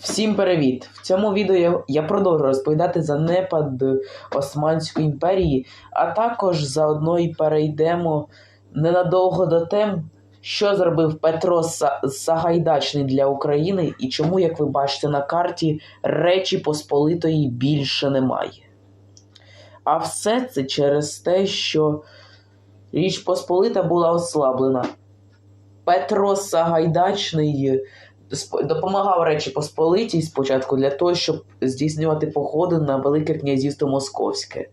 Всім привіт! В цьому відео я, продовжу розповідати за непад Османської імперії, а також заодно і перейдемо ненадовго до тем, що зробив Петро Са- Сагайдачний для України і чому, як ви бачите на карті, Речі Посполитої більше немає. А все це через те, що Річ Посполита була ослаблена. Петро Сагайдачний допомагав Речі Посполитій спочатку для того, щоб здійснювати походи на Велике князівство Московське.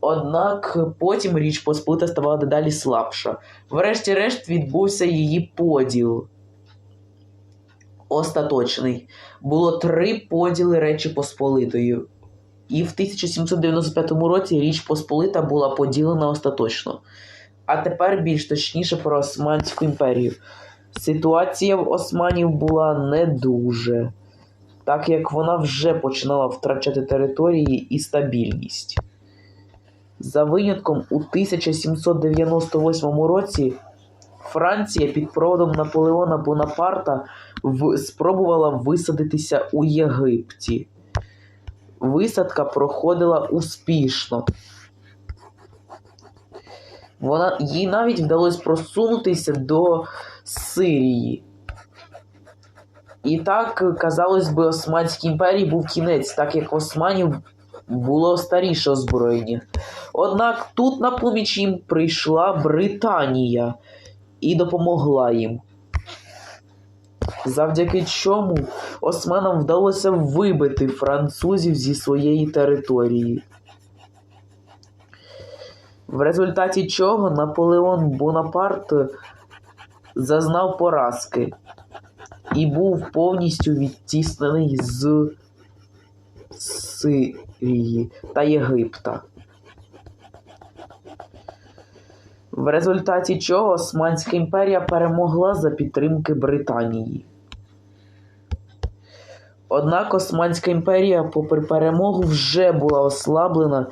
Однак потім Річ Посполита ставала дедалі слабша. Врешті-решт відбувся її поділ. Остаточний. Було три поділи Речі Посполитої. І в 1795 році Річ Посполита була поділена остаточно. А тепер більш точніше про Османську імперію. Ситуація в Османів була не дуже, так як вона вже починала втрачати території і стабільність. За винятком у 1798 році Франція під проводом Наполеона Бонапарта в... спробувала висадитися у Єгипті. Висадка проходила успішно. Вона їй навіть вдалося просунутися до Сирії. І так, казалось би, Османській імперії був кінець, так як Османів було старіше озброєння. Однак тут на поміч їм прийшла Британія і допомогла їм. Завдяки чому османам вдалося вибити французів зі своєї території. В результаті чого Наполеон Бонапарт зазнав поразки і був повністю відтіснений з Сирії та Єгипта. В результаті чого Османська імперія перемогла за підтримки Британії. Однак Османська імперія, попри перемогу, вже була ослаблена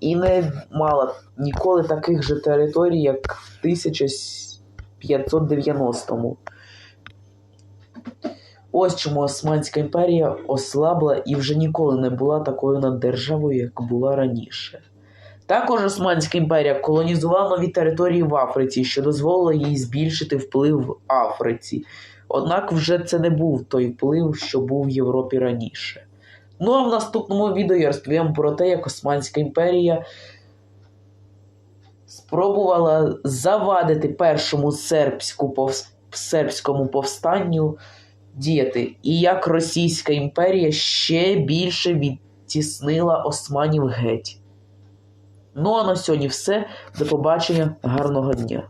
і не мала ніколи таких же територій, як в 1590-му. Ось чому Османська імперія ослабла і вже ніколи не була такою наддержавою, як була раніше. Також Османська імперія колонізувала нові території в Африці, що дозволило їй збільшити вплив в Африці. Однак вже це не був той вплив, що був в Європі раніше. Ну а в наступному відео я розповім про те, як Османська імперія спробувала завадити першому сербську пов... сербському повстанню діяти, і як Російська імперія ще більше відтіснила османів геть. Ну а на сьогодні все. До побачення, гарного дня.